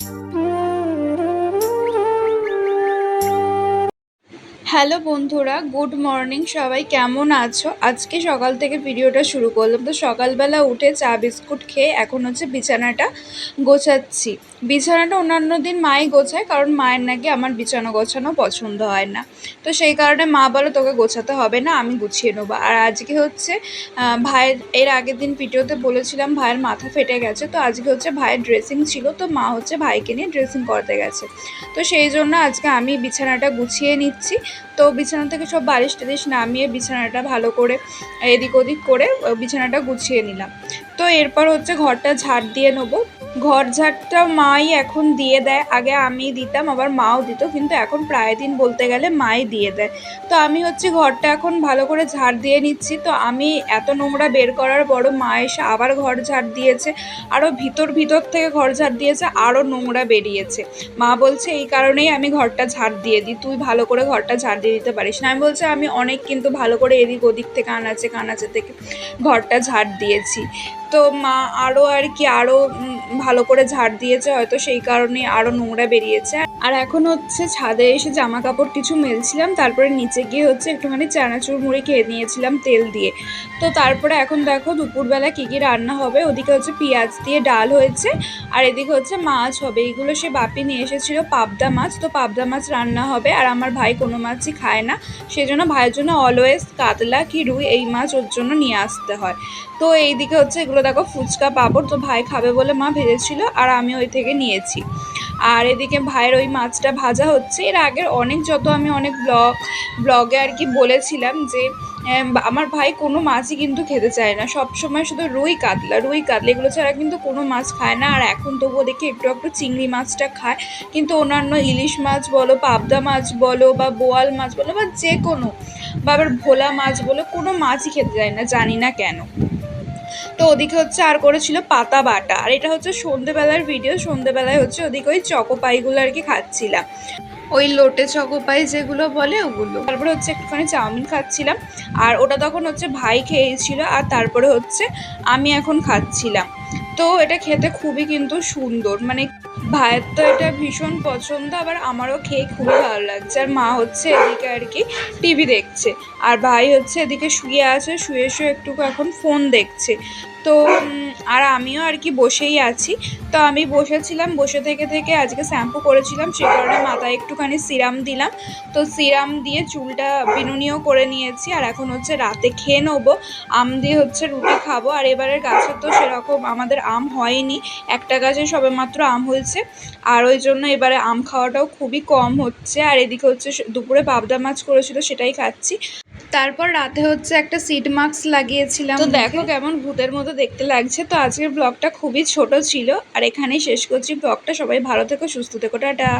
Mm-hmm. Hello বন্ধুরা, good morning, সবাই কেমন আছো? আজকে সকাল থেকে ভিডিওটা শুরু করলাম। তো সকালবেলা উঠে চা বিস্কুট খেয়ে এখন হচ্ছে বিছানাটা গোছাচ্ছি। বিছানাটা অন্যান্য দিন মাই গোছায়, কারণ মায়ের নাকি আমার বিছানা গোছানো পছন্দ হয় না। তো সেই কারণে মা বলো, তোকে গোছাতে হবে না, আমি গুছিয়ে নেব। আর আজকে হচ্ছে ভাইয়ের, এর আগের দিন ভিডিওতে বলেছিলাম, ভাইয়ের মাথা ফেটে গেছে। তো আজকে হচ্ছে ভাইয়ের ড্রেসিং ছিল, তো মা হচ্ছে ভাইকে নিয়ে ড্রেসিং করতে গেছে। তো সেই জন্য আজকে আমি বিছানাটা গুছিয়ে নিচ্ছি। তো বিছানা থেকে সব বালিশ টালিশ নামিয়ে বিছানাটা ভালো করে এদিক ওদিক করে বিছানাটা গুছিয়ে নিলাম। তো এরপর হচ্ছে ঘরটা ঝাড় দিয়ে নেব। ঘর ঝাড়টা মাই এখন দিয়ে দেয়। আগে আমি দিতাম, আবার মাও দিত, কিন্তু এখন প্রায় দিন বলতে গেলে মাই দিয়ে দেয়। তো আমি হচ্ছে ঘরটা এখন ভালো করে ঝাড় দিয়ে নিচ্ছি। তো আমি এত নোংরা বের করার পরও মা এসে আবার ঘর ঝাড় দিয়েছে। আরও ভিতর ভিতর থেকে ঘর ঝাড় দিয়েছে, আরও নোংরা বেরিয়েছে। মা বলছে, এই কারণেই আমি ঘরটা ঝাড় দিয়ে দিই। তুই ভালো করে ঘরটা ঝাড় দিয়ে দিতে পারিস না। আমি বলছি, আমি অনেক কিন্তু ভালো করে এদিক ওদিক থেকে, আনাচে কানাচে থেকে ঘরটা ঝাড় দিয়েছি। তো মা আরও আর কি আরও ভালো করে ঝাড় দিয়েছে, হয়তো সেই কারণে আরও নোংরা বেরিয়েছে। আর এখন হচ্ছে ছাদে এসে জামা কাপড় কিছু মেলছিলাম, তারপরে নিচে গিয়ে হচ্ছে একটুখানি চানাচুর মুড়ি খেয়ে নিয়েছিলাম তেল দিয়ে। তো তারপরে এখন দেখো দুপুরবেলা কী কী রান্না হবে, ওদিকে হচ্ছে পেঁয়াজ দিয়ে ডাল হয়েছে, আর এদিকে হচ্ছে মাছ হবে। এইগুলো সে বাপি নিয়ে এসেছিল পাবদা মাছ, তো পাবদা মাছ রান্না হবে, আর আমার ভাই কোনো মাছই খায় না। সেই জন্য ভাইয়ের জন্য অলওয়েজ কাতলা কি রুই এই মাছ ওর জন্য নিয়ে আসতে হয়। তো এইদিকে হচ্ছে এগুলো দেখো, ফুচকা পাঁপড় তো ভাই খাবে বলে মা ভেজেছিল আর আমি ওই থেকে নিয়েছি। আর এদিকে ভাইয়ের ওই মাছটা ভাজা হচ্ছে। এর আগের অনেক যত আমি অনেক ব্লগ, ব্লগে আর কি বলেছিলাম যে আমার ভাই কোনো মাছই কিন্তু খেতে চায় না। সব সময় শুধু রুই কাতলা রুই কাতলা, এগুলো ছাড়া কিন্তু কোনো মাছ খায় না। আর এখন তবুও দেখি একটু একটু চিংড়ি মাছটা খায়। কিন্তু অন্যান্য ইলিশ মাছ বলো, পাবদা মাছ বলো, বা বোয়াল মাছ বলো, বা যে কোনো বা আবার ভোলা মাছ বলো, কোনো মাছই খেতে চায় না, জানি না কেন। তো ওদিকে হচ্ছে আর করেছিল পাতা বাটা। আর এটা হচ্ছে সন্ধ্যেবেলার ভিডিও সন্ধেবেলায় হচ্ছে ওদিকে ওই চকোপাইগুলো আর কি খাচ্ছিলাম। ওই লোটে চকোপাই যেগুলো বলে ওগুলো। তারপরে হচ্ছে একটুখানি চাউমিন খাচ্ছিলাম। আর ওটা তখন হচ্ছে ভাই খেয়েছিল আর তারপরে হচ্ছে আমি এখন খাচ্ছিলাম। তো এটা খেতে খুবই কিন্তু সুন্দর। মানে ভাইয়ের তো এটা ভীষণ পছন্দ, আবার আমারও খেয়ে খুবই ভালো লাগছে। আর মা হচ্ছে এদিকে আর কি টিভি দেখছে। আর ভাই হচ্ছে এদিকে শুয়ে আছে, শুয়ে শুয়ে একটু এখন ফোন দেখছে। তো আর আমিও আর কি বসেই আছি। তো আমি বসেছিলাম, বসে থেকে থেকে আজকে শ্যাম্পু করেছিলাম, সে কারণে মাথায় একটুখানি সিরাম দিলাম। তো সিরাম দিয়ে চুলটা বিনুনিও করে নিয়েছি, আর এখন হচ্ছে রাতে খেয়ে নেব। আম দিয়ে হচ্ছে রুটি খাব, আর এবারের গাছে তো সেরকম আমাদের আম হয়নি একটা গাছে সবে মাত্র আম হয়েছে। আর ওই জন্য এবারে আম খাওয়াটাও খুবই কম হচ্ছে। আর এদিকে হচ্ছে দুপুরে পাবদা মাছ করেছিল সেটাই খাচ্ছি। তারপর রাতে হচ্ছে একটা সিট মাস্ক লাগিয়েছিলাম তো দেখো কেমন ভূতের মতো দেখতে লাগছে। তো আজকের ব্লগটা খুবই ছোট ছিল। আর এখানেই শেষ করছি। ব্লগটা সবাই ভালো থেকো সুস্থ থেকো টাটা।